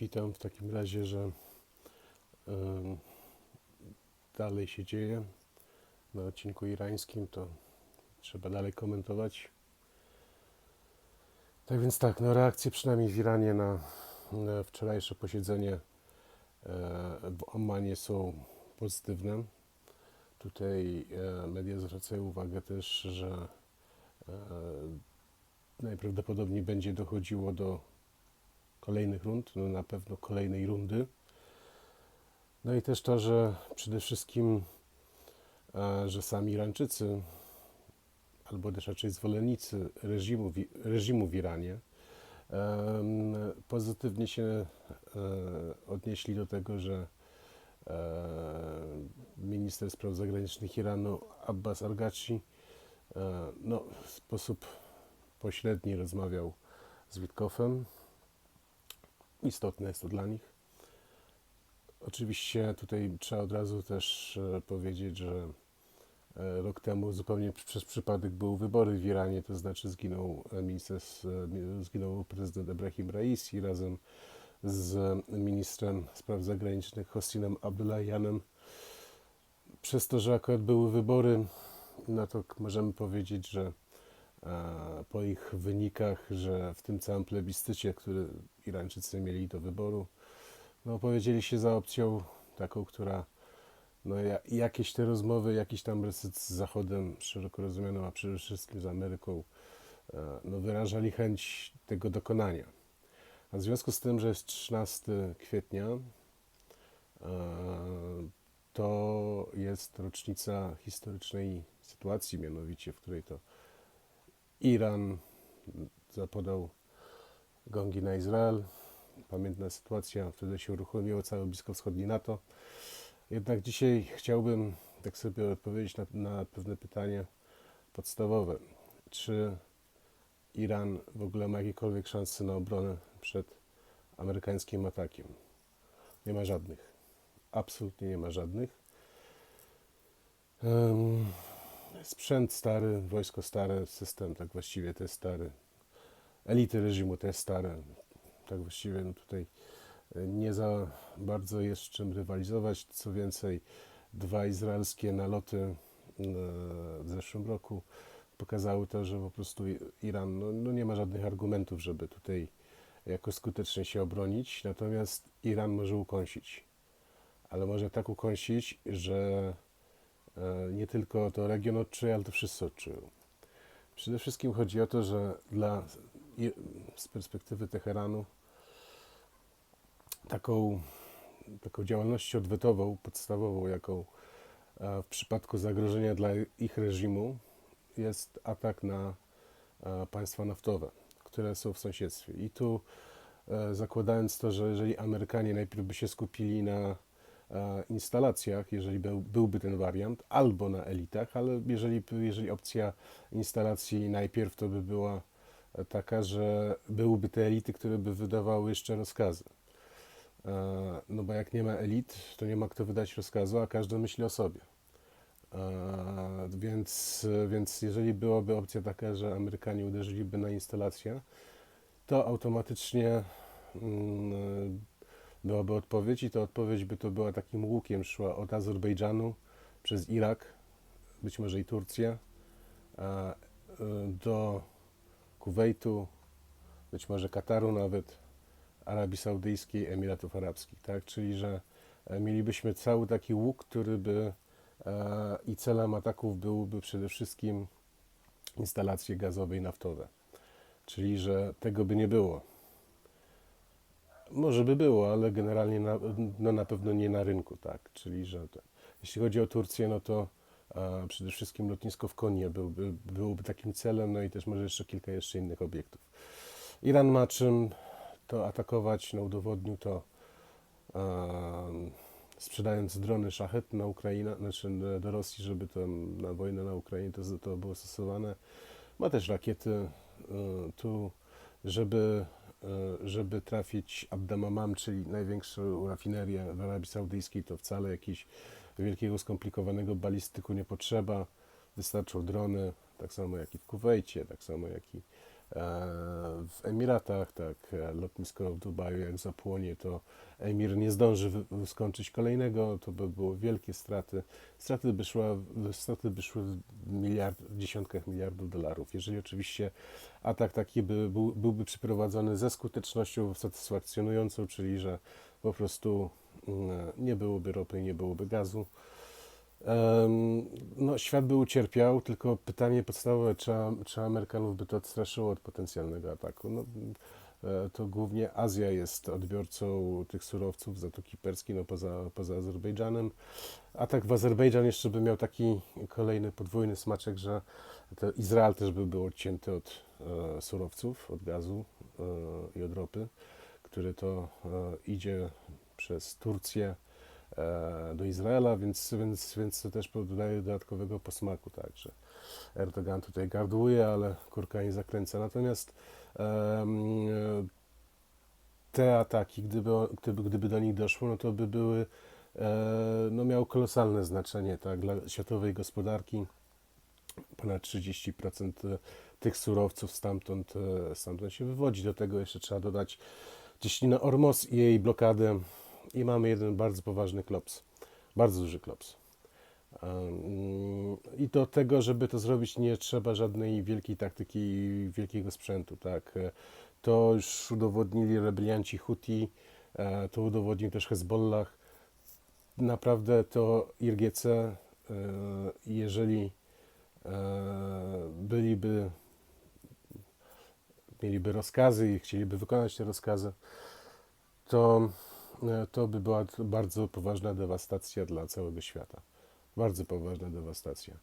Witam w takim razie, że em, dalej się dzieje na odcinku irańskim, to trzeba dalej komentować. Tak więc tak, no reakcje przynajmniej w Iranie na, na wczorajsze posiedzenie e, w Omanie są pozytywne. Tutaj e, media zwracają uwagę też, że e, najprawdopodobniej będzie dochodziło do kolejnych rund, no na pewno kolejnej rundy. No i też to, że przede wszystkim, e, że sami Irańczycy, albo też raczej zwolennicy reżimu, reżimu w Iranie, pozytywnie się e, odnieśli do tego, że e, minister spraw zagranicznych Iranu Abbas Argaci no, w sposób pośredni rozmawiał z Witkofem. Istotne jest to dla nich. Oczywiście tutaj trzeba od razu też e, powiedzieć, że e, rok temu zupełnie przez przypadek były wybory w Iranie, to znaczy zginął e, minister, zginął prezydent Ebrahim Raisi razem z ministrem spraw zagranicznych Hosinem Abdullahianem. Przez to, że akurat były wybory, no to możemy powiedzieć, że po ich wynikach, że w tym całym plebiscycie, który Irańczycy mieli do wyboru, no opowiedzieli się za opcją taką, która no ja, jakieś te rozmowy, jakiś tam reset z Zachodem szeroko rozumianą, a przede wszystkim z Ameryką, e, no wyrażali chęć tego dokonania. A w związku z tym, że jest 13 kwietnia, e, to jest rocznica historycznej sytuacji, mianowicie w której to Iran zapodał gongi na Izrael. Pamiętna sytuacja, wtedy się uruchomiło całe bliskowschodnie NATO. Jednak dzisiaj chciałbym tak sobie odpowiedzieć na, na pewne pytanie podstawowe. Czy Iran w ogóle ma jakiekolwiek szanse na obronę przed amerykańskim atakiem? Nie ma żadnych. Absolutnie nie ma żadnych. Em, sprzęt stary, wojsko stare, system tak właściwie też stary. Elity reżimu też stare. Tak właściwie no tutaj e, nie za bardzo jest czym rywalizować. Co więcej, dwa izraelskie naloty e, w zeszłym roku pokazały to, że po prostu Iran no, no nie ma żadnych argumentów, żeby tutaj jakoś skutecznie się obronić. Natomiast Iran może ukąsić. Ale może tak ukąsić, że e, nie tylko to region odczuje, ale to wszyscy odczują. Przede wszystkim chodzi o to, że dla, z perspektywy Teheranu taką, taką działalnością odwetową, podstawową, jaką e, w przypadku zagrożenia dla ich reżimu jest atak na e, państwa naftowe, które są w sąsiedztwie. I tu e, zakładając to, że jeżeli Amerykanie najpierw by się skupili na instalacjach, jeżeli był, byłby ten wariant, albo na elitach, ale jeżeli, jeżeli opcja instalacji najpierw to by była taka, że byłyby te elity, które by wydawały jeszcze rozkazy. E, No bo jak nie ma elit, to nie ma kto wydać rozkazu, a każdy myśli o sobie. E, Więc, więc jeżeli byłaby opcja taka, że Amerykanie uderzyliby na instalację, to automatycznie mm, byłaby odpowiedź i ta odpowiedź by to była takim łukiem, szła od Azerbejdżanu przez Irak, być może i Turcję, do Kuwejtu, być może Kataru nawet, Arabii Saudyjskiej, Emiratów Arabskich, tak? Czyli, że e, mielibyśmy cały taki łuk, który by e, i celem ataków byłyby przede wszystkim instalacje gazowe i naftowe. Czyli, że tego by nie było. Może by było, ale generalnie na, no na pewno nie na rynku, tak. Czyli, że te, jeśli chodzi o Turcję, no to e, przede wszystkim lotnisko w Konie byłby, byłoby takim celem, no i też może jeszcze kilka jeszcze innych obiektów. Iran ma czym to atakować, no udowodnił to sprzedając drony szachet na Ukrainę, znaczy do Rosji, żeby to na wojnę na Ukrainie to, to było stosowane. Ma też rakiety y, tu, żeby, y, żeby trafić Abdamamam, czyli największą rafinerię w Arabii Saudyjskiej, to wcale jakiegoś wielkiego, skomplikowanego balistyku nie potrzeba. Wystarczą drony, tak samo jak i w Kuwejcie, tak samo jak i w Emiratach, tak, e, lotnisko w Dubaju jak zapłonie, to emir nie zdąży skończyć kolejnego, to by było wielkie straty. Straty by, szła, straty by szły w miliard, w dziesiątkach miliardów dolarów. Jeżeli oczywiście atak taki by, był, byłby przeprowadzony ze skutecznością satysfakcjonującą, czyli że po prostu nie byłoby ropy, nie byłoby gazu. No, świat by ucierpiał, tylko pytanie podstawowe, czy, czy Amerykanów by to odstraszyło od potencjalnego ataku. No, e, to głównie Azja jest odbiorcą tych surowców, Zatoki Perskiej, no poza, poza Azerbejdżanem. Atak w Azerbejdżan jeszcze by miał taki kolejny podwójny smaczek, że Izrael też by był odcięty od e, surowców, od gazu e, i od ropy, który to idzie przez Turcję e, do Izraela, więc, więc, więc to też dodaje dodatkowego posmaku, tak, że Erdogan tutaj gardłuje, ale kurka nie zakręca. Natomiast te ataki, gdyby, gdyby, gdyby do nich doszło, no to by były, e, no miały kolosalne znaczenie, tak, dla światowej gospodarki. Ponad 30% tych surowców stamtąd, e, stamtąd się wywodzi. Do tego jeszcze trzeba dodać cieśninę Ormos i jej blokadę i mamy jeden bardzo poważny klops, bardzo duży klops. I do tego, żeby to zrobić, nie trzeba żadnej wielkiej taktyki i wielkiego sprzętu. Tak? To już udowodnili rebelianci Huti, e, to udowodnił też Hezbollah. Naprawdę to IRGC, e, jeżeli e, byliby, mieliby rozkazy i chcieliby wykonać te rozkazy, to, to by była bardzo poważna dewastacja dla całego świata. Bardzo poważna dewastacja.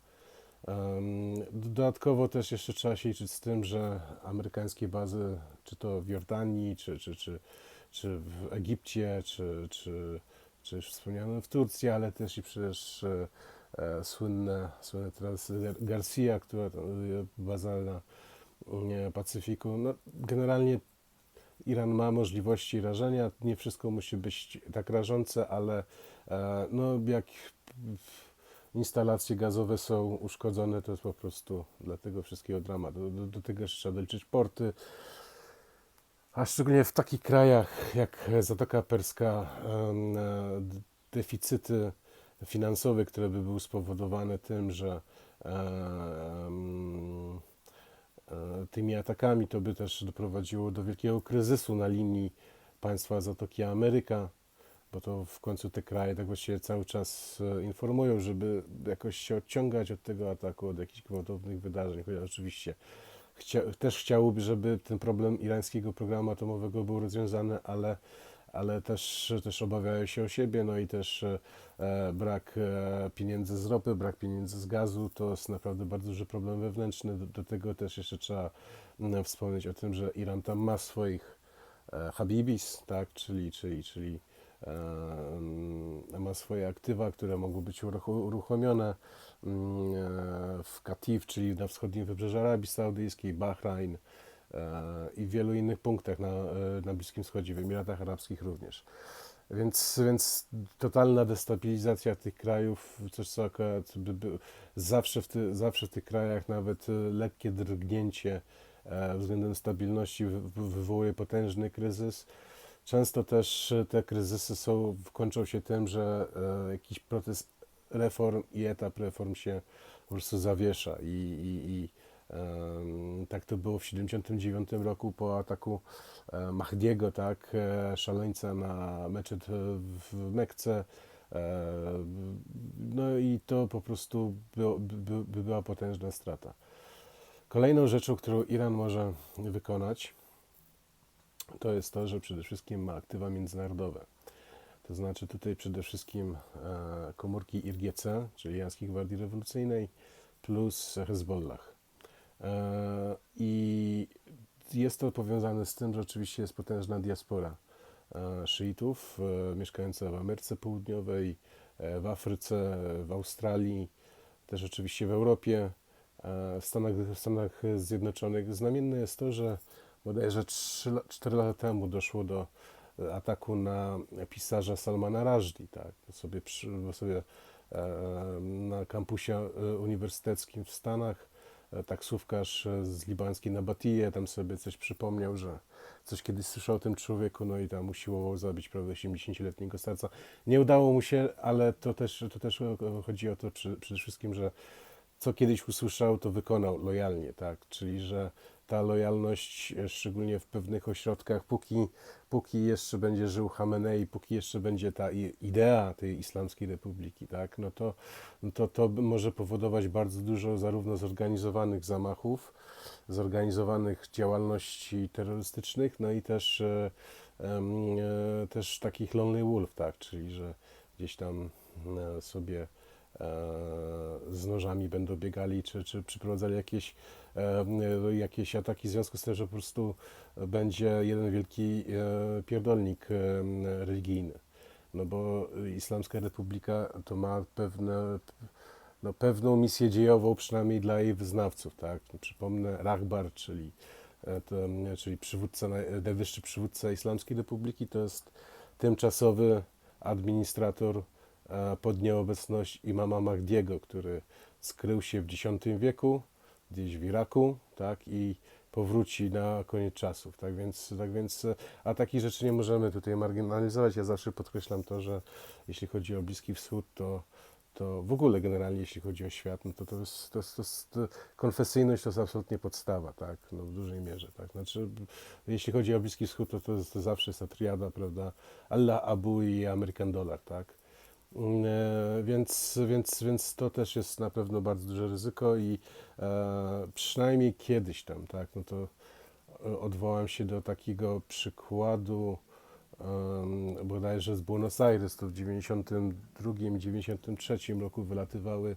Dodatkowo też jeszcze trzeba się liczyć z tym, że amerykańskie bazy, czy to w Jordanii, czy, czy, czy, czy w Egipcie, czy, czy, czy już wspomniane w Turcji, ale też i przecież e, e, słynne, słynne teraz Gar- Garcia, która e, baza na e, Pacyfiku. No, generalnie Iran ma możliwości rażenia. Nie wszystko musi być tak rażące, ale e, no, jak instalacje gazowe są uszkodzone, to jest po prostu dla tego wszystkiego dramat. Do, do, do tego jeszcze trzeba doliczyć porty. A szczególnie w takich krajach jak Zatoka Perska, e, deficyty finansowe, które by były spowodowane tym, że e, tymi atakami to by też doprowadziło do wielkiego kryzysu na linii państwa Zatoki Ameryka, bo to w końcu te kraje tak właściwie cały czas e, informują, żeby jakoś się odciągać od tego ataku, od jakichś gwałtownych wydarzeń, chociaż oczywiście chcia, też chciałoby, żeby ten problem irańskiego programu atomowego był rozwiązany, ale, ale też, też obawiają się o siebie, no i też e, e, brak e, pieniędzy z ropy, brak pieniędzy z gazu, to jest naprawdę bardzo duży problem wewnętrzny. Do, do tego też jeszcze trzeba mm, wspomnieć o tym, że Iran tam ma swoich habibis, tak, czyli, czyli, czyli e, ma swoje aktywa, które mogą być urucho- uruchomione mm, w Katif, czyli na wschodnim wybrzeżu Arabii Saudyjskiej, Bahrain i w wielu innych punktach na, e, na Bliskim Wschodzie, w Emiratach Arabskich również. Więc, więc totalna destabilizacja tych krajów, coś co akurat by, zawsze, w ty, zawsze w tych krajach nawet e, lekkie drgnięcie e, względem stabilności wy- wy- wywołuje potężny kryzys. Często też e, te kryzysy są, kończą się tym, że e, jakiś proces reform i etap reform się po prostu zawiesza i, i, i tak to było w 1979 roku po ataku e, Mahdiego, tak, e, szaleńca na meczet w Mekce. E, No i to po prostu było, by, by była potężna strata. Kolejną rzeczą, którą Iran może wykonać, to jest to, że przede wszystkim ma aktywa międzynarodowe. To znaczy tutaj przede wszystkim komórki IRGC, czyli Irańskiej Gwardii Rewolucyjnej, plus Hezbollah. E, I jest to powiązane z tym, że oczywiście jest potężna diaspora e, szyitów e, mieszkająca w Ameryce Południowej, w Afryce, w Australii, też oczywiście w Europie, w Stanach, w Stanach Zjednoczonych. Znamienne jest to, że bodajże 3, 4 lata temu doszło do ataku na pisarza Salmana Rushdie, tak, sobie, sobie na kampusie uniwersyteckim w Stanach taksówkarz e, z libańskiej Nabatiję tam sobie coś przypomniał, że coś kiedyś słyszał o tym człowieku, no i tam usiłował zabić, prawda, 80-letniego starca. Nie udało mu się, ale to też, to też chodzi o to przy, przede wszystkim, że co kiedyś usłyszał, to wykonał lojalnie, tak? Czyli, że ta lojalność, e, szczególnie w pewnych ośrodkach, póki, póki jeszcze będzie żył Hamenei, póki jeszcze będzie ta idea tej Islamskiej Republiki, tak? No to, no to, to może powodować bardzo dużo zarówno zorganizowanych zamachów, zorganizowanych działalności terrorystycznych, no i też, e, e, też takich lonely wolf, tak? Czyli, że gdzieś tam sobie z nożami będą biegali, czy, czy przyprowadzali jakieś, e, e, jakieś ataki w związku z tym, że po prostu będzie jeden wielki e, pierdolnik e, religijny. No bo Islamska Republika to ma pewne, no, pewną misję dziejową, przynajmniej dla jej wyznawców. Tak? Przypomnę, Rahbar, czyli, e, to, czyli przywódca, naj- najwyższy przywódca Islamskiej Republiki, to jest tymczasowy administrator e, pod nieobecność imama Mahdiego, który skrył się w X wieku gdzieś w Iraku, tak, i powróci na koniec czasów, tak więc, tak więc, e, a takich rzeczy nie możemy tutaj marginalizować. Ja zawsze podkreślam to, że jeśli chodzi o Bliski Wschód, to, to w ogóle generalnie jeśli chodzi o świat, no to to jest, to jest, to jest to konfesyjność to jest absolutnie podstawa, tak, no w dużej mierze, tak, znaczy jeśli chodzi o Bliski Wschód, to, to, jest, to zawsze jest ta triada, prawda, Allah, Abu i American Dollar, tak, e, Więc, więc, więc to też jest na pewno bardzo duże ryzyko i e, przynajmniej kiedyś tam, tak, no to e, odwołam się do takiego przykładu um, bodajże z Buenos Aires, to w 92-93 roku wylatywały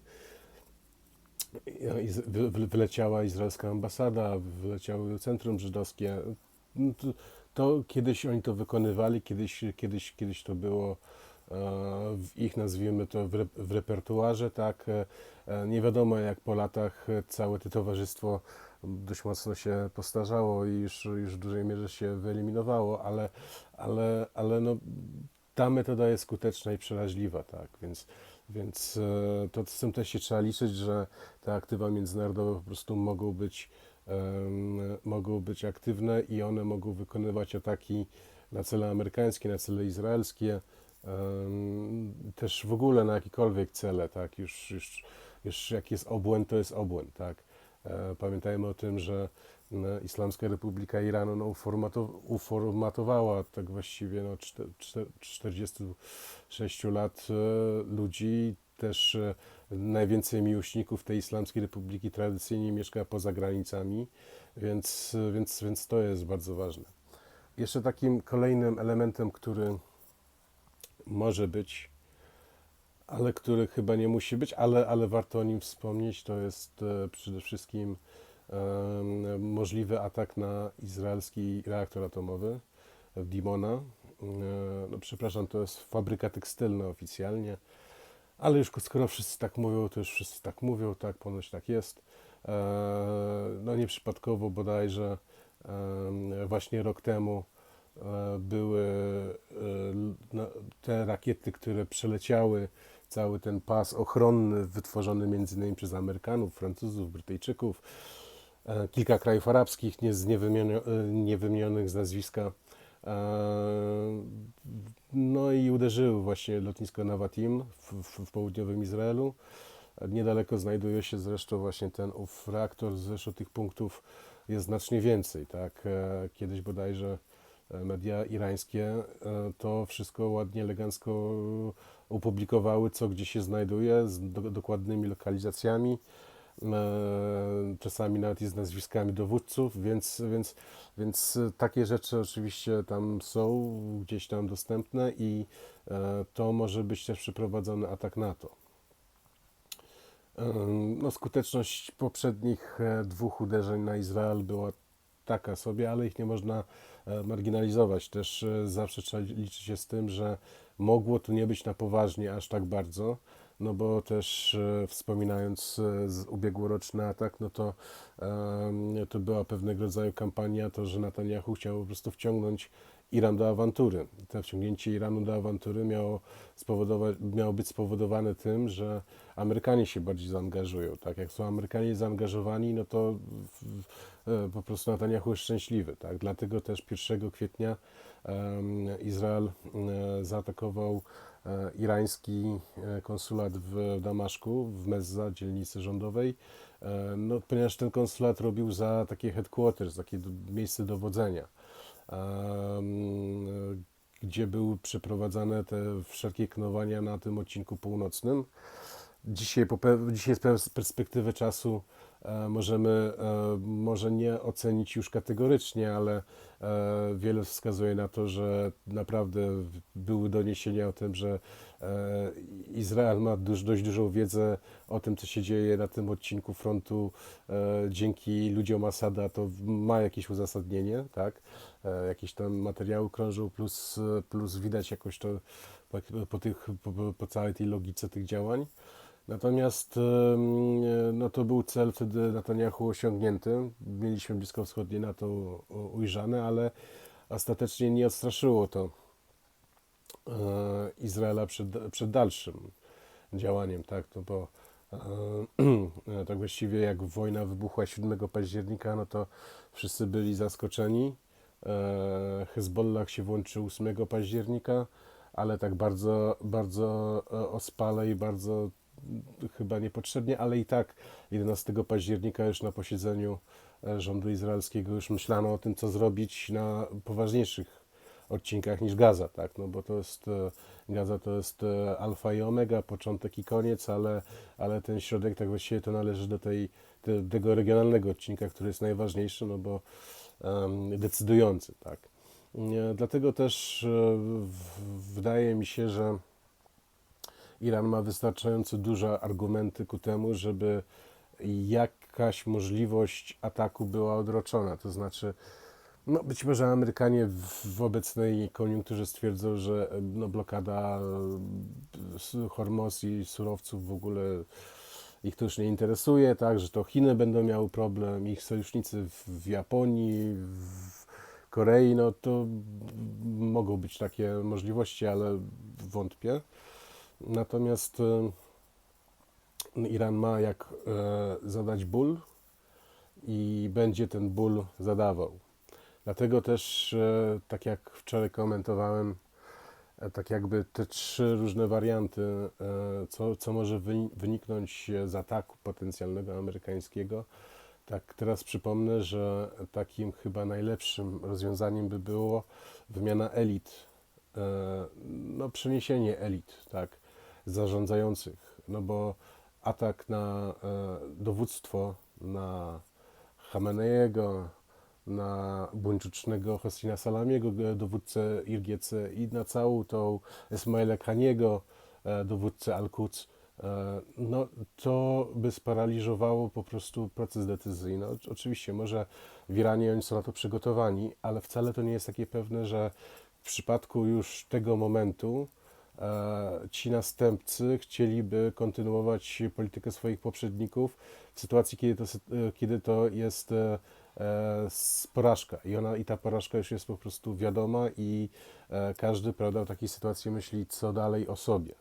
wyleciała izraelska ambasada, wyleciały centrum żydowskie. No To, to kiedyś oni to wykonywali, kiedyś, kiedyś, kiedyś to było e, w ich, nazwijmy to, w, re, w repertuarze, tak. E, e, Nie wiadomo, jak po latach e, całe to towarzystwo dość mocno się postarzało i już, już w dużej mierze się wyeliminowało, ale, ale, ale no, ta metoda jest skuteczna i przeraźliwa, tak, więc, więc e, to z tym też się trzeba liczyć, że te aktywa międzynarodowe po prostu mogą być, em, mogą być aktywne i one mogą wykonywać ataki na cele amerykańskie, na cele izraelskie, też w ogóle na jakiekolwiek cele, tak, już, już, już jak jest obłęd, to jest obłęd, tak. E, Pamiętajmy o tym, że Islamska Republika Iranu no, uformato- uformatowała tak właściwie no, czte- czte- 46 lat e, ludzi. Też e, najwięcej miłośników tej Islamskiej Republiki tradycyjnie mieszka poza granicami, więc, więc, więc to jest bardzo ważne. Jeszcze takim kolejnym elementem, który może być, ale który chyba nie musi być, ale, ale warto o nim wspomnieć, to jest e, przede wszystkim możliwy atak na izraelski reaktor atomowy w Dimona. E, No, przepraszam, to jest fabryka tekstylna oficjalnie, ale już skoro wszyscy tak mówią, to już wszyscy tak mówią, tak, ponoć tak jest. E, No nieprzypadkowo bodajże właśnie rok temu e, były e, te rakiety, które przeleciały cały ten pas ochronny wytworzony między innymi przez Amerykanów, Francuzów, Brytyjczyków, e, kilka krajów arabskich, nie niewymienio- e, niewymienionych z nazwiska. E, No i uderzyły właśnie lotnisko Navatim w, w, w południowym Izraelu. Niedaleko znajduje się zresztą właśnie ten ów reaktor, zresztą tych punktów jest znacznie więcej, tak? E, Kiedyś bodajże e, media irańskie e, to wszystko ładnie, elegancko opublikowały, co gdzie się znajduje, z do, dokładnymi lokalizacjami, e, czasami nawet i z nazwiskami dowódców, więc, więc, więc e, takie rzeczy oczywiście tam są gdzieś tam dostępne i e, to może być też przeprowadzony atak NATO. No, skuteczność poprzednich e, dwóch uderzeń na Izrael była taka sobie, ale ich nie można e, marginalizować. Też e, zawsze trzeba liczyć się z tym, że mogło to nie być na poważnie aż tak bardzo, no bo też e, wspominając z ubiegłoroczny atak, no to to była pewnego rodzaju kampania, to że Netanyahu chciał po prostu wciągnąć Iran do awantury. To wciągnięcie Iranu do awantury miało, spowodować, miało być spowodowane tym, że Amerykanie się bardziej zaangażują. Tak? Jak są Amerykanie zaangażowani, no to w, po prostu Netanyahu jest szczęśliwy. Tak? Dlatego też 1 kwietnia Izrael e, zaatakował e, irański e, konsulat w Damaszku, w Mezza, dzielnicy rządowej, e, no, ponieważ ten konsulat robił za takie headquarters, takie miejsce dowodzenia, gdzie były przeprowadzane te wszelkie knowania na tym odcinku północnym. Dzisiaj, dzisiaj z pers- perspektywy czasu możemy e, może nie ocenić już kategorycznie, ale e, wiele wskazuje na to, że naprawdę były doniesienia o tym, że e, Izrael ma dość dużą wiedzę o tym, co się dzieje na tym odcinku frontu e, dzięki ludziom Asada, to ma jakieś uzasadnienie, tak? E, jakieś tam materiały krążą, plus, plus widać jakoś to po, tych, po, po całej tej logice tych działań. Natomiast e, no to był cel wtedy Netanyahu osiągnięty. Mieliśmy Blisko Wschodnie na to ujrzane, ale ostatecznie nie odstraszyło to e, Izraela przed, przed dalszym działaniem, tak, no bo e, tak właściwie jak wojna wybuchła 7 października, no to wszyscy byli zaskoczeni. E, Hezbollah się włączył 8 października, ale tak bardzo, bardzo e, ospale i bardzo chyba niepotrzebnie, ale i tak 11 października już na posiedzeniu e, rządu izraelskiego już myślano o tym, co zrobić na poważniejszych odcinkach niż Gaza, tak? No bo to jest e, Gaza to jest e, alfa i omega, początek i koniec, ale, ale ten środek tak właściwie to należy do tej, te, tego regionalnego odcinka, który jest najważniejszy, no bo em, decydujący, tak? Dlatego też wydaje mi się, że Iran ma wystarczająco duże argumenty ku temu, żeby jakaś możliwość ataku była odroczona. To znaczy, no być może Amerykanie w, obecnej koniunkturze stwierdzą, że no, blokada Hormuz i surowców w ogóle ich to już nie interesuje, tak, że to Chiny będą miały problem, ich sojusznicy w Japonii, w Korei, no to mogą być takie możliwości, ale wątpię. Natomiast e, Iran ma jak e, zadać ból i będzie ten ból zadawał. Dlatego też, e, tak jak wczoraj komentowałem, tak jakby te trzy różne warianty, co, co może wyni- wyniknąć z ataku potencjalnego amerykańskiego, tak teraz przypomnę, że takim chyba najlepszym rozwiązaniem by było wymiana elit, no przeniesienie elit, tak, zarządzających, no bo atak na e, dowództwo, na Khameneiego, na buńczucznego Hosina Salamiego, g- dowódcę IRGC i na całą tą Ismaila Khaniego, e, dowódcę Al-Quds, e, no to by sparaliżowało po prostu proces decyzyjny. Oczy- Oczywiście, może w Iranie oni są na to przygotowani, ale wcale to nie jest takie pewne, że w przypadku już tego momentu e, ci następcy chcieliby kontynuować politykę swoich poprzedników w sytuacji, kiedy to, kiedy to jest e, e, porażka i ona i ta porażka już jest po prostu wiadoma i e, każdy prawda, w takiej sytuacji myśli co dalej o sobie.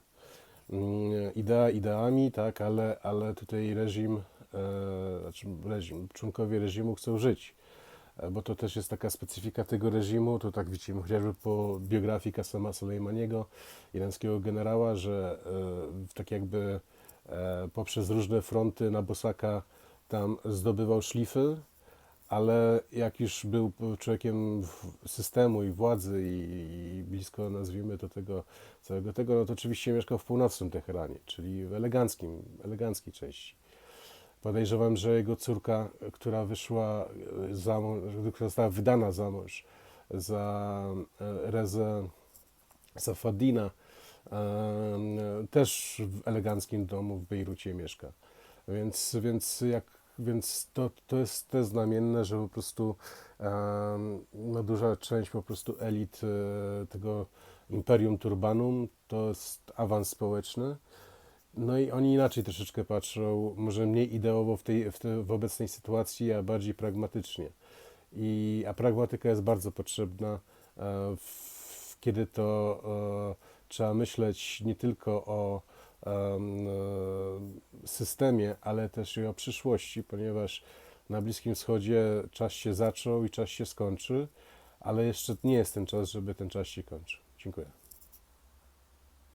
Mm, Idea ideami, tak, ale, ale tutaj reżim, znaczy reżim, członkowie reżimu chcą żyć, bo to też jest taka specyfika tego reżimu, to tak widzimy chociażby po biografii Kasama Soleimaniego, irańskiego generała, że e, tak jakby e, poprzez różne fronty na Bosaka tam zdobywał szlify, ale jak już był człowiekiem systemu i władzy i, i blisko, nazwijmy to tego całego tego, no to oczywiście mieszkał w północnym Teheranie, czyli w eleganckim, eleganckiej części. Podejrzewam, że jego córka, która wyszła e, za mąż, która została wydana za mąż za e, Rezę Safadina, e, też w eleganckim domu w Bejrucie mieszka. Więc, więc, jak, więc to, to jest też znamienne, że po prostu em, no, duża część po prostu elit e, tego Imperium Turbanum to jest awans społeczny. No i oni inaczej troszeczkę patrzą, może mniej ideowo w, tej, w, w obecnej sytuacji, a bardziej pragmatycznie. I, a pragmatyka jest bardzo potrzebna w- kiedy to e, trzeba myśleć nie tylko o e, systemie, ale też i o przyszłości, ponieważ na Bliskim Wschodzie czas się zaczął i czas się skończy, ale jeszcze nie jest ten czas, żeby ten czas się kończył. Dziękuję.